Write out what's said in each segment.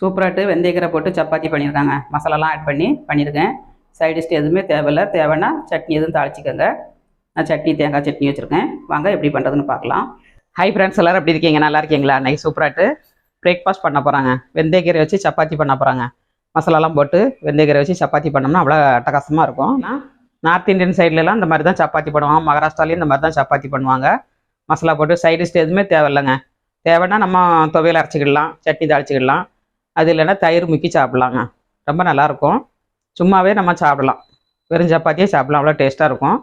சூப்பராட்டு வெந்தயக்கீரை போட்டு சப்பாத்தி பண்ணியிருக்காங்க மசாலாலாம் ஆட் பண்ணி பண்ணியிருக்கேன். சைடிஷ்ட் எதுவுமே தேவையில்லை. தேவைன்னா சட்னி எதுவும் தாளிச்சிக்கோங்க. நான் சட்னி தேங்காய் சட்னி வச்சுருக்கேன். வாங்க எப்படி பண்ணுறதுன்னு பார்க்கலாம். ஹை ஃப்ரெண்ட்ஸ் எல்லோரும் எப்படி இருக்கீங்க? நல்லா இருக்கீங்களா? அன்னைக்கு சூப்பராட்டு பிரேக்ஃபாஸ்ட் பண்ண போகிறாங்க வெந்தயக்கீரை வச்சு சப்பாத்தி பண்ண போகிறாங்க மசாலாலாம் போட்டு வெந்தயக்கீரை வச்சு சப்பாத்தி பண்ணோம்னா அவ்வளோ அட்டகாசமாக இருக்கும். ஆனால் நார்த் இந்தியன் சைட்லலாம் இந்த மாதிரி தான் சப்பாத்தி பண்ணுவாங்க. மகாராஷ்டிராலையும் இந்த மாதிரி தான் சப்பாத்தி பண்ணுவாங்க. மசாலா போட்டு சைடிஷ்ட் எதுவுமே தேவையில்லைங்க. தேவைன்னா நம்ம துவையில் அரைச்சிக்கிடலாம். சட்னி தாளிச்சிக்கிடலாம். அது இல்லைன்னா தயிர் முக்கி சாப்பிட்லாங்க. ரொம்ப நல்லாயிருக்கும். சும்மாவே நம்ம சாப்பிடலாம். வெறும் சப்பாத்தியே சாப்பிடலாம். அவ்வளோ டேஸ்ட்டாக இருக்கும்.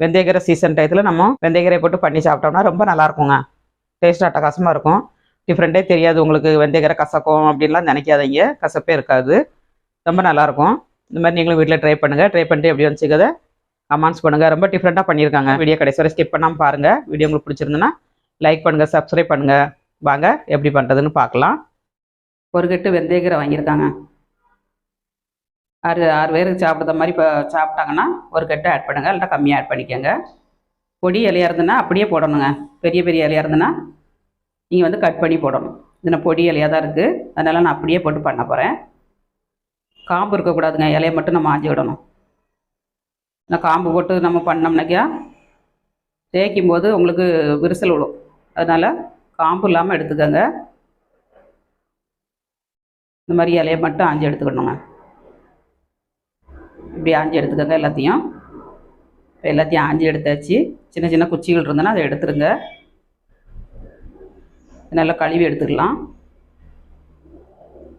வெந்தயக்கீரை சீசன் டயத்தில் நம்ம வெந்தயக்கீரை போட்டு பண்ணி சாப்பிட்டோம்னா ரொம்ப நல்லா இருக்குங்க டேஸ்ட் அட்டகாசமாக இருக்கும். டிஃப்ரெண்ட்டே தெரியாது. உங்களுக்கு வெந்தயக்கீரை கசக்கும் அப்படின்லாம் நினைக்காதீங்க. கசப்பே இருக்காது. ரொம்ப நல்லாயிருக்கும். இந்த மாதிரி நீங்களும் வீட்டில் ட்ரை பண்ணுங்கள் ட்ரை பண்ணிட்டு எப்படி வந்துச்சுக்கதை கமெண்ட்ஸ் பண்ணுங்கள் ரொம்ப டிஃப்ரெண்ட்டாக பண்ணியிருக்காங்க. வீடியோ கடைசி வரை ஸ்கிப் பண்ணாமல் பாருங்கள் வீடியோ உங்களுக்கு பிடிச்சிருந்துன்னா லைக் பண்ணுங்கள் சப்ஸ்கிரைப் பண்ணுங்கள் வாங்க எப்படி பண்ணுறதுன்னு பார்க்கலாம். ஒரு கட்டு வெந்தயக்கீரை வாங்கியிருக்காங்க. ஆறு ஆறு பேருக்கு சாப்பிட்ற மாதிரி இப்போ சாப்பிட்டாங்கன்னா ஒரு கட்டு ஆட் பண்ணுங்கள் இல்லைனா கம்மியாக ஆட் பண்ணிக்கோங்க. பொடி இலையாக இருந்ததுன்னா அப்படியே போடணுங்க. பெரிய பெரிய இலையாக இருந்ததுன்னா நீங்கள் வந்து கட் பண்ணி போடணும். இதில் பொடி இலையாக தான் இருக்குது அதனால் நான் அப்படியே போட்டு பண்ண போகிறேன் காம்பு இருக்கக்கூடாதுங்க இலையை மட்டும் நம்ம ஆஞ்சி விடணும். இந்த காம்பு போட்டு நம்ம பண்ணோம்னாக்கா தேய்க்கும் போது உங்களுக்கு விரிசல் விடும் அதனால் காம்பு இல்லாமல் எடுத்துக்கோங்க. இந்த மாதிரி இலையை மட்டும் ஆஞ்சி எடுத்துக்கணுங்க. இப்படி ஆஞ்சி எடுத்துக்கோங்க எல்லாத்தையும். இப்போ எல்லாத்தையும் ஆஞ்சி எடுத்தாச்சு. சின்ன சின்ன குச்சிகள் இருந்ததுன்னா அதை எடுத்துருங்க. நல்லா கழுவி எடுத்துக்கலாம்.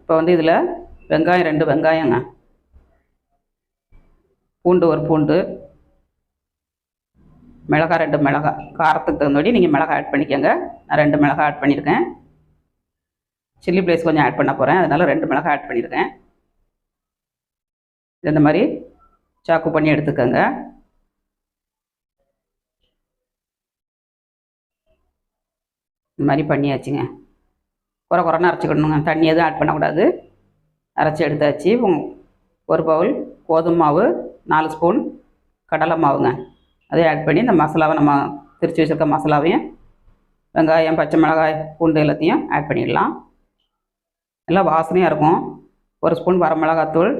இப்போ வந்து இதில் வெங்காயம் ரெண்டு வெங்காயங்க. பூண்டு ஒரு பூண்டு. மிளகாய் ரெண்டு மிளகாய். காரத்துக்கு தகுந்தபடி நீங்கள் மிளகாய் ஆட் பண்ணிக்கோங்க. நான் ரெண்டு மிளகாய் ஆட் பண்ணியிருக்கேன். சில்லி பிளேஸ் கொஞ்சம் ஆட் பண்ண போகிறேன் அதனால் ரெண்டு மிளகாய் ஆட் பண்ணியிருக்கேன் இந்த மாதிரி சாக்கு பண்ணி எடுத்துக்கோங்க. இந்த மாதிரி பண்ணியாச்சுங்க. குறை குறைன்னு அரைச்சிக்கணுங்க. தண்ணி எதுவும் ஆட் பண்ணக்கூடாது. அரைச்சி எடுத்தாச்சு. ஒரு பவுல் கோதுமை மாவு நாலு ஸ்பூன் கடலை மாவுங்க. அதையும் ஆட் பண்ணி இந்த மசாலாவை நம்ம திருச்சி வச்சுருக்க மசாலாவையும் வெங்காயம் பச்சை மிளகாய் பூண்டு எல்லாத்தையும் ஆட் பண்ணிடலாம். எல்லாம் வாசனையாக இருக்கும். ஒரு ஸ்பூன் வரமிளகாத்தூள்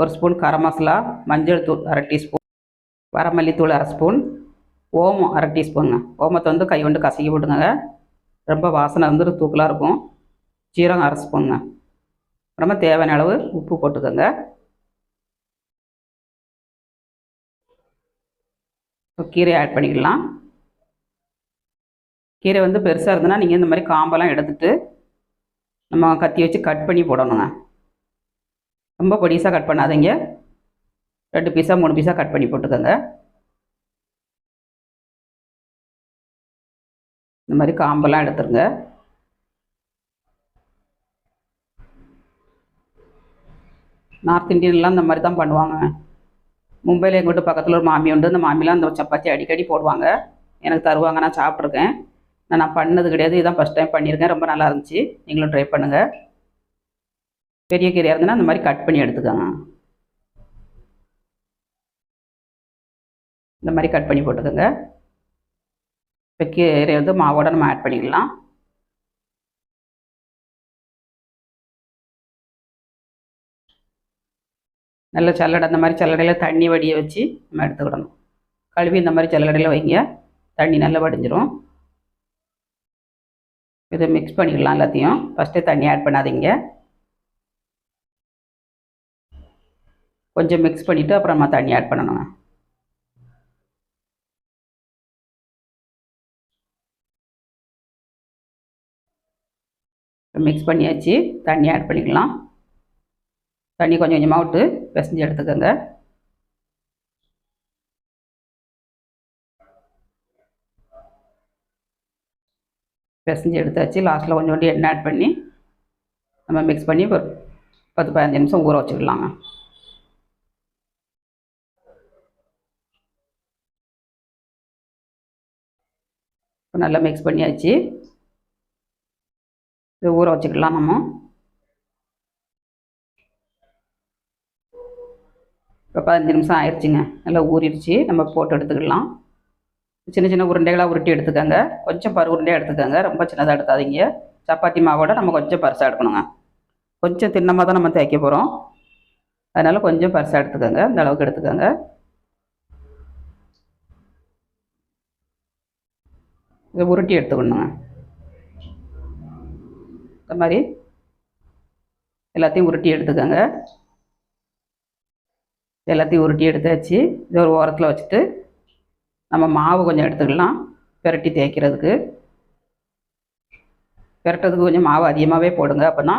ஒரு ஸ்பூன் கரம் மசாலா மஞ்சள் தூள் அரை டீஸ்பூன் வரமல்லித்தூள் அரை ஸ்பூன் ஓமம் அரை டீஸ்பூனுங்க. ஓமத்தை வந்து கை கொண்டு கசக்கி விடுங்க ரொம்ப வாசனை வந்து தூக்கலாக இருக்கும். ஜீரகம் அரை ஸ்பூனுங்க. ரொம்ப தேவையான அளவு உப்பு போட்டுக்கோங்க. கீரை ஆட் பண்ணிக்கலாம். கீரை வந்து பெருசாக இருந்ததுன்னா நீங்கள் இந்த மாதிரி காம்பெல்லாம் எடுத்துகிட்டு நம்ம கத்தி வச்சு கட் பண்ணி போடணுங்க. ரொம்ப பொடிசாக கட் பண்ணாதீங்க. ரெண்டு பீஸாக மூணு பீஸாக கட் பண்ணி போட்டுக்கோங்க. இந்த மாதிரி காம்பெல்லாம் எடுத்துருங்க. நார்த் இந்தியன்லாம் இந்த மாதிரி தான் பண்ணுவாங்க. மும்பையில் எங்கள் வீட்டு பக்கத்தில் ஒரு மாமி உண்டு. அந்த மாமிலாம் அந்த சப்பாத்தி அடிக்கடி போடுவாங்க. எனக்கு தருவாங்க நான் சாப்பிட்ருக்கேன். நான் நான் பண்ணது கிடையாது. இதுதான் ஃபஸ்ட் டைம் பண்ணியிருக்கேன். ரொம்ப நல்லா இருந்துச்சு. நீங்களும் ட்ரை பண்ணுங்கள் பெரிய கீரையாக இருந்ததுன்னா அந்த மாதிரி கட் பண்ணி எடுத்துக்கோங்க. இந்த மாதிரி கட் பண்ணி போட்டுக்கோங்க. இப்போ கீரை வந்து மாவோட நம்ம ஆட் பண்ணிக்கலாம். நல்ல சல்லடை அந்த மாதிரி சல்லடையில் தண்ணி வடிய வச்சு நம்ம எடுத்துக்கிடணும். கழுவி இந்த மாதிரி சல்லடையில் வைங்க. தண்ணி நல்லா வடிஞ்சிரும். இதை மிக்ஸ் பண்ணிக்கலாம் எல்லாத்தையும். ஃபஸ்ட்டு தண்ணி ஆட் பண்ணாதீங்க. கொஞ்சம் மிக்ஸ் பண்ணிவிட்டு அப்புறமா தண்ணி ஆட் பண்ணணுங்க மிக்ஸ் பண்ணியாச்சு. தண்ணி ஆட் பண்ணிக்கலாம். தண்ணி கொஞ்சம் கொஞ்சமாக விட்டு பிசைஞ்சு எடுத்துக்கோங்க. பிசைஞ்சு எடுத்தாச்சு. லாஸ்ட்டில் கொஞ்சோண்டு எண்ணெய் ஆட் பண்ணி நம்ம மிக்ஸ் பண்ணி ஒரு பத்து பதினஞ்சு நிமிஷம் ஊற வச்சுக்கலாங்க இப்போ நல்லா மிக்ஸ் பண்ணியாச்சு. இது ஊற வச்சுக்கலாம் நம்ம. இப்போ பதினஞ்சு நிமிஷம் ஆயிடுச்சுங்க. நல்லா ஊறிடுச்சு. நம்ம போட்டு எடுத்துக்கலாம் சின்ன சின்ன உருண்டைகளாக உருட்டி எடுத்துக்கோங்க. கொஞ்சம் பரு உருண்டையாக எடுத்துக்கோங்க. ரொம்ப சின்னதாக எடுக்காதீங்க சப்பாத்தி மாவோட நம்ம கொஞ்சம் பரிசாக எடுக்கணுங்க. கொஞ்சம் தின்னமாக தான் நம்ம தேய்க்க போகிறோம் அதனால் கொஞ்சம் பரிசாக எடுத்துக்கோங்க. இந்த அளவுக்கு எடுத்துக்கோங்க. இதை உருட்டி எடுத்துக்கணுங்க. இந்த மாதிரி எல்லாத்தையும் உருட்டி எடுத்துக்கோங்க. எல்லாத்தையும் உருட்டி எடுத்தாச்சு. இதை ஒரு ஓரத்தில் வச்சுட்டு நம்ம மாவு கொஞ்சம் எடுத்துக்கலாம் பெரட்டி தேய்க்கிறதுக்கு. பெரட்டுறதுக்கு கொஞ்சம் மாவு அதிகமாகவே போடுங்க அப்போ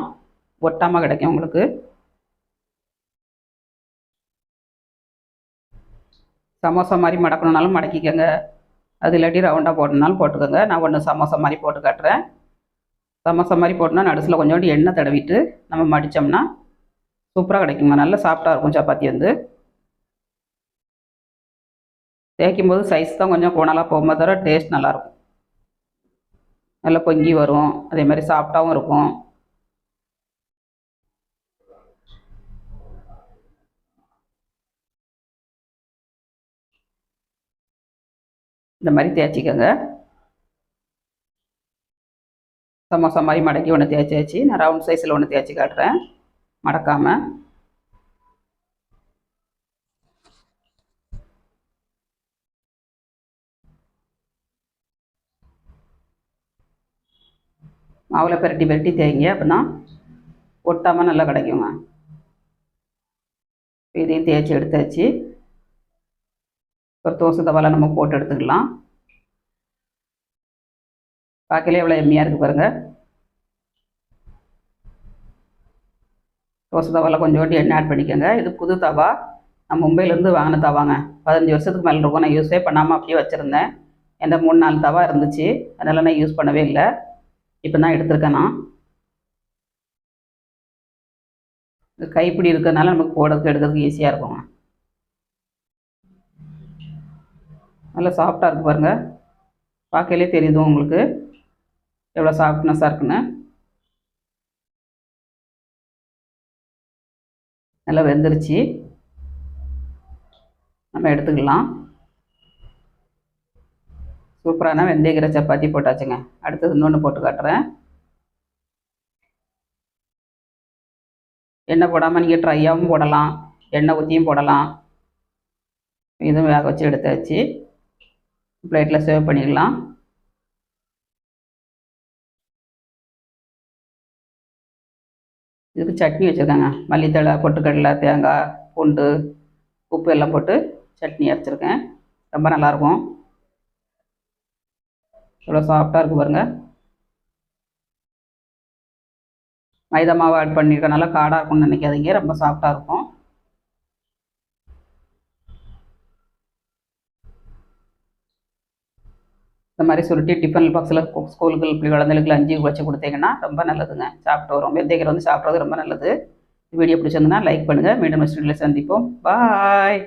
ஒட்டாமல் கிடைக்கும் உங்களுக்கு. சமோசா மாதிரி மடக்கணுனாலும் மடக்கிக்கோங்க. அது இல்லாட்டி ரவுண்டாக போடணுனாலும் போட்டுக்கோங்க. நான் ஒன்று சமோசா மாதிரி போட்டு காட்டுறேன். சமோசா மாதிரி போட்டோம்னா நடுசில் கொஞ்சோண்டு எண்ணெய் தடவிட்டு நம்ம மடித்தோம்னா சூப்பராக கிடைக்குங்க. நல்லா சாஃப்டாக இருக்கும் சப்பாத்தி வந்து. தேய்க்கும் போது சைஸ் தான் கொஞ்சம் கோணலாக போகும்போது தவிர டேஸ்ட் நல்லாயிருக்கும். நல்லா பொங்கி வரும். அதே மாதிரி சாஃப்டாகவும் இருக்கும். இந்த மாதிரி தேய்ச்சிக்கோங்க. சமோசா மாதிரி மடக்கி ஒன்று தேய்ச்சாச்சு. நான் ரவுண்ட் சைஸில் ஒன்று தேய்ச்சி காட்டுறேன். மடக்காமல் மாவில் பெரட்டி பெரட்டி தேய்ங்க. அப்படின்னா ஒட்டாமல் நல்லா கிடைக்குங்க இதையும் தேய்ச்சி எடுத்தாச்சு. ஒரு தோசை தவால நம்ம போட்டு எடுத்துக்கலாம். பார்க்கல எவ்வளோ எம்மியாக இருக்குது பாருங்கள் தோசை தவால கொஞ்சோண்டு எண்ணெய் ஆட் பண்ணிக்கோங்க. இது புது தவா. நான் மும்பையிலேருந்து வாங்கின தவாங்க. பதினஞ்சு வருஷத்துக்கு மேலே இருக்கும். நான் யூஸே பண்ணாமல் அப்படியே வச்சுருந்தேன். எந்த மூணு நாலு தவா இருந்துச்சு. அதனால் நான் யூஸ் பண்ணவே இல்லை. இப்போ தான் எடுத்திருக்கேன் நான் கைப்பிடி இருக்கிறதுனால நமக்கு போடுறதுக்கு எடுக்கிறதுக்கு ஈஸியாக இருக்குங்க. நல்லா சாஃப்டாக இருக்குது பாருங்கள் பார்க்கலே தெரியுது உங்களுக்கு. எவ்வளோ சாஃப்ட்னஸாக இருக்குன்னு. நல்லா வெந்துருச்சு. நம்ம எடுத்துக்கலாம். சூப்பரான வெந்தயக்கீரை சப்பாத்தி போட்டாச்சுங்க. அடுத்தது இன்னொன்று போட்டு காட்டுறேன். எண்ணெய் போடாமல் நீங்கள் ட்ரையாகவும் போடலாம். எண்ணெய் ஊற்றியும் போடலாம். இதுவும் வேக வச்சு எடுத்து வச்சு பிளேட்டில் சேவ் பண்ணிக்கலாம். இதுக்கு சட்னி வச்சுருக்கேங்க. மல்லித்தழை பொட்டுக்கடலை தேங்காய் பூண்டு உப்பு எல்லாம் போட்டு சட்னி அரைச்சிருக்கேன். ரொம்ப நல்லாயிருக்கும் எவ்வளோ சாஃப்டாக இருக்குது பாருங்கள் மைதா மாவு ஆட் பண்ணியிருக்கனால காடாக இருக்கும்னு நினைக்காதீங்க. ரொம்ப சாஃப்டாக இருக்கும். இந்த மாதிரி சுருட்டி டிஃபன் பாக்ஸில் ஸ்கூலுக்கு இப்படி குழந்தைகளுக்கு அஞ்சு வச்சு கொடுத்தீங்கன்னா ரொம்ப நல்லதுங்க. சாப்பிட்டு வரும். வெந்தயக்கீரை வந்து சாப்பிட்றது ரொம்ப நல்லது. வீடியோ பிடிச்சிருந்ததுன்னா லைக் பண்ணுங்கள் மீண்டும் நெக்ஸ்ட் சந்திப்போம். பாய்